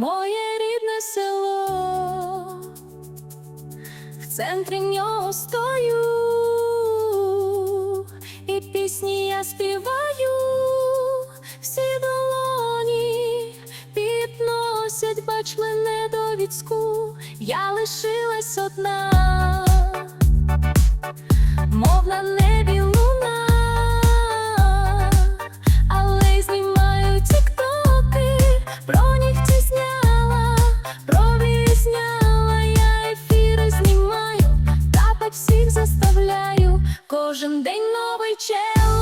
моє рідне село, в центрі нього стою, і пісні я співаю, всі долоні підносять, бач мене до віцку, я лишилась одна, Кожен день новий чел.